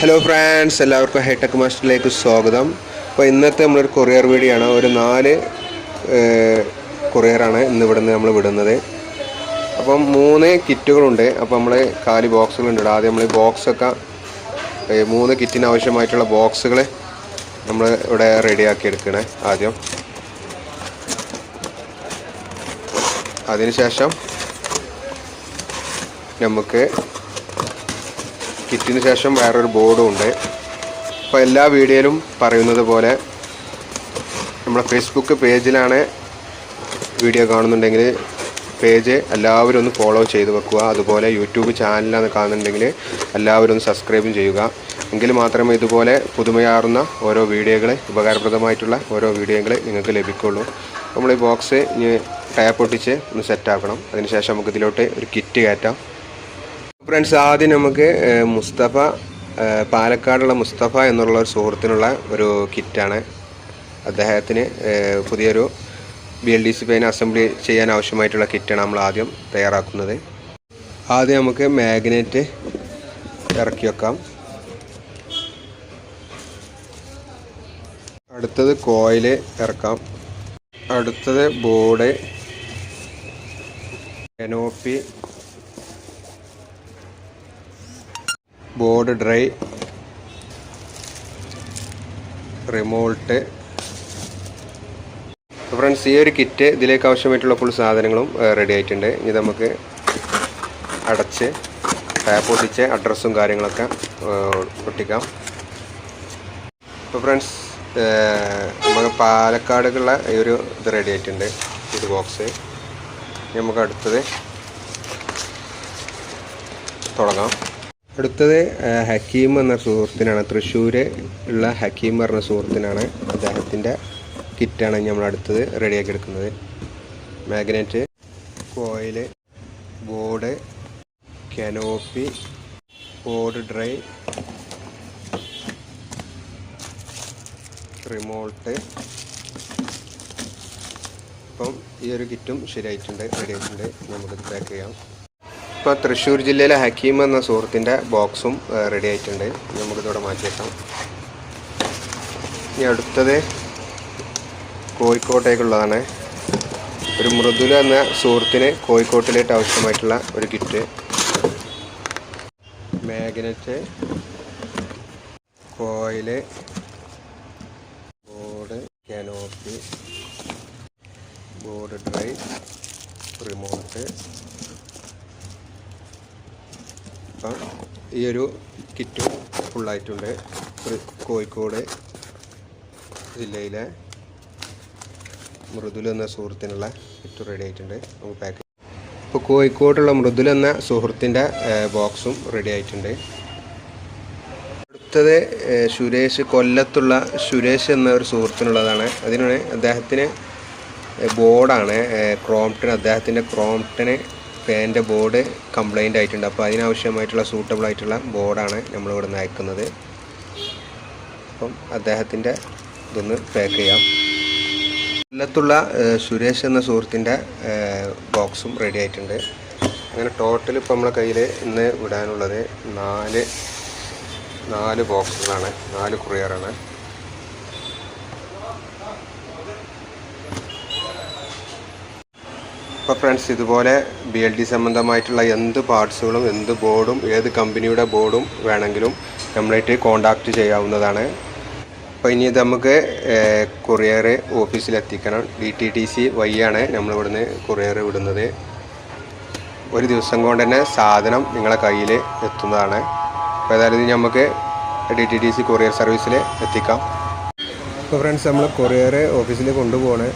Hello friends എല്ലാവർക്കും hi tech മാസ്റ്ററിലേക്ക് സ്വാഗതം. അപ്പോൾ ഇന്നത്തെ നമ്മളൊരു കൊറിയർ വീഡിയോ ആണ്. ഒരു നാല് കൊറിയറാണ് ഇന്ന് ഇവിടെ നിന്ന് നമ്മൾ വിടുന്നത്. അപ്പം മൂന്ന് കിറ്റുകളുണ്ട്. അപ്പോൾ നമ്മൾ കാലി ബോക്സുകളുണ്ട് ആദ്യം നമ്മൾ ബോക്സൊക്കെ മൂന്ന് കിറ്റിന് ആവശ്യമായിട്ടുള്ള ബോക്സുകൾ നമ്മൾ ഇവിടെ റെഡിയാക്കി എടുക്കണേ ആദ്യം. അതിനുശേഷം നമുക്ക് കിറ്റിന് ശേഷം വേറൊരു ബോർഡും ഉണ്ട്. അപ്പോൾ എല്ലാ വീഡിയോയിലും പറയുന്നത് പോലെ നമ്മുടെ ഫേസ്ബുക്ക് പേജിലാണ് വീഡിയോ കാണുന്നുണ്ടെങ്കിൽ പേജ് എല്ലാവരും ഒന്ന് ഫോളോ ചെയ്ത് വെക്കുക. അതുപോലെ യൂട്യൂബ് ചാനലാണ് കാണുന്നുണ്ടെങ്കിൽ എല്ലാവരും ഒന്ന് സബ്സ്ക്രൈബും ചെയ്യുക. എങ്കിൽ മാത്രമേ ഇതുപോലെ പുതുമയാർന്ന ഓരോ വീഡിയോകൾ ഉപകാരപ്രദമായിട്ടുള്ള ഓരോ വീഡിയോകൾ നിങ്ങൾക്ക് ലഭിക്കുള്ളൂ. നമ്മൾ ഈ ബോക്സ് ഇനി ടാപ്പ് ഒട്ടിച്ച് ഒന്ന് സെറ്റാക്കണം അതിനുശേഷം നമുക്ക് ഇതിലോട്ട് ഒരു കിറ്റ് കയറ്റാം. ഫ്രണ്ട്സ് ആദ്യം നമുക്ക് മുസ്തഫ പാലക്കാടുള്ള മുസ്തഫ എന്നുള്ള ഒരു സുഹൃത്തിനുള്ള ഒരു കിറ്റാണ് അദ്ദേഹത്തിന് പുതിയൊരു ബി എൽ ഡി സി പെയിൻ അസംബ്ലി ചെയ്യാൻ ആവശ്യമായിട്ടുള്ള കിറ്റാണ് നമ്മൾ ആദ്യം തയ്യാറാക്കുന്നത്. ആദ്യം നമുക്ക് മാഗ്നറ്റ് ഇറക്കി വെക്കാം. അടുത്തത് കോയിൽ ഇറക്കാം. അടുത്തത് board canopy board dry remote. Friends ഈ ഒരു കിറ്റ് ഇതിലേക്ക് ആവശ്യമായിട്ടുള്ള ഫുൾ സാധനങ്ങളും റെഡി ആയിട്ടുണ്ട്. ഇനി നമുക്ക് അടച്ച് ടാപ്പ് ഒട്ടിച്ച് അഡ്രസ്സും കാര്യങ്ങളൊക്കെ ഒട്ടിക്കാം അപ്പോൾ ഫ്രണ്ട്സ് നമുക്ക് പാലക്കാടുള്ള ഈ ഒരു ഇത് റെഡി ആയിട്ടുണ്ട്. ഇത് ബോക്സ് ഇനി നമുക്ക് അടുത്തത് തുടങ്ങാം. അടുത്തത് ഹക്കീം എന്ന സുഹൃത്തിനാണ് തൃശ്ശൂർ ഉള്ള ഹക്കീം പറഞ്ഞ സുഹൃത്തിനാണ് അദ്ദേഹത്തിന്റെ കിറ്റാണ് നമ്മൾ അടുത്തത് റെഡിയാക്കി എടുക്കുന്നത്. Magnet coil board canopy board dry remote ഇപ്പം ഈ ഒരു കിറ്റും ശരിയായിട്ടുണ്ട് റെഡിയായിട്ടുണ്ട്. നമുക്ക് പാക്ക് ചെയ്യാം. ഇപ്പോൾ തൃശ്ശൂർ ജില്ലയിലെ ഹക്കീം എന്ന സുഹൃത്തിന്റെ ബോക്സും റെഡി ആയിട്ടുണ്ട്. നമുക്കിതോടെ മാറ്റിയേക്കാം. ഇനി അടുത്തത് കോഴിക്കോട്ടേക്കുള്ളതാണ്. ഒരു മൃദുല എന്ന സുഹൃത്തിന് കോഴിക്കോട്ടിലേക്ക് ആവശ്യമായിട്ടുള്ള ഒരു kit. Magnet coil board canopy board drive remote. അപ്പം ഈ ഒരു കിറ്റ് ഫുള്ളായിട്ടുണ്ട് കോഴിക്കോട് ജില്ലയിലെ മൃദുൽ എന്ന സുഹൃത്തിനുള്ള കിറ്റ് റെഡി ആയിട്ടുണ്ട്. നമുക്ക് പാക്ക് ഇപ്പോൾ കോഴിക്കോടുള്ള മൃദുൽ എന്ന സുഹൃത്തിന്റെ ബോക്സും റെഡി ആയിട്ടുണ്ട്. അടുത്തത് സുരേഷ് കൊല്ലത്തുള്ള സുരേഷ് എന്ന ഒരു സുഹൃത്തിനുള്ളതാണ്. അതിനാണ് അദ്ദേഹത്തിന് ബോർഡാണ് ക്രോംപ്ടൺ അദ്ദേഹത്തിന്റെ ക്രോംപ്ടന് ഫാന്റെ ബോർഡ് കംപ്ലൈന്റ് ആയിട്ടുണ്ട്. അപ്പോൾ അതിനാവശ്യമായിട്ടുള്ള സൂട്ടബിൾ ആയിട്ടുള്ള ബോർഡാണ് നമ്മൾ ഇവിടെ നിന്ന് അയക്കുന്നത് അപ്പം അദ്ദേഹത്തിന്റെ ഇതൊന്ന് പാക്ക് ചെയ്യാം. കൊല്ലത്തുള്ള സുരേഷ് എന്ന സുഹൃത്തിന്റെ ബോക്സും റെഡി ആയിട്ടുണ്ട്. അങ്ങനെ ടോട്ടൽ ഇപ്പോൾ നമ്മളെ കയ്യിൽ ഇന്ന് വിടാനുള്ളത് നാല് നാല് ബോക്സുകളാണ് നാല് കുറിയറാണ് ഇപ്പോൾ ഫ്രണ്ട്സ് ഇതുപോലെ ബി എൽ ഡി സംബന്ധമായിട്ടുള്ള എന്ത് പാർട്സുകളും എന്ത് ബോർഡും ഏത് കമ്പനിയുടെ ബോർഡും വേണമെങ്കിലും നമ്മളായിട്ട് കോണ്ടാക്റ്റ് ചെയ്യാവുന്നതാണ്. അപ്പോൾ ഇനി ഇത് നമുക്ക് കൊറിയർ ഓഫീസിൽ എത്തിക്കണം. ഡി ടി ടി സി വഴിയാണ് നമ്മളിവിടുന്ന് കൊറിയർ വിടുന്നത്. ഒരു ദിവസം കൊണ്ട് തന്നെ സാധനം നിങ്ങളെ കയ്യിൽ എത്തുന്നതാണ്. അപ്പോൾ ഏതായാലും ഇത് നമുക്ക് D T T C courier സർവീസിൽ എത്തിക്കാം. അപ്പോൾ ഫ്രണ്ട്സ് നമ്മൾ കൊറിയർ ഓഫീസിൽ കൊണ്ടുപോകണേ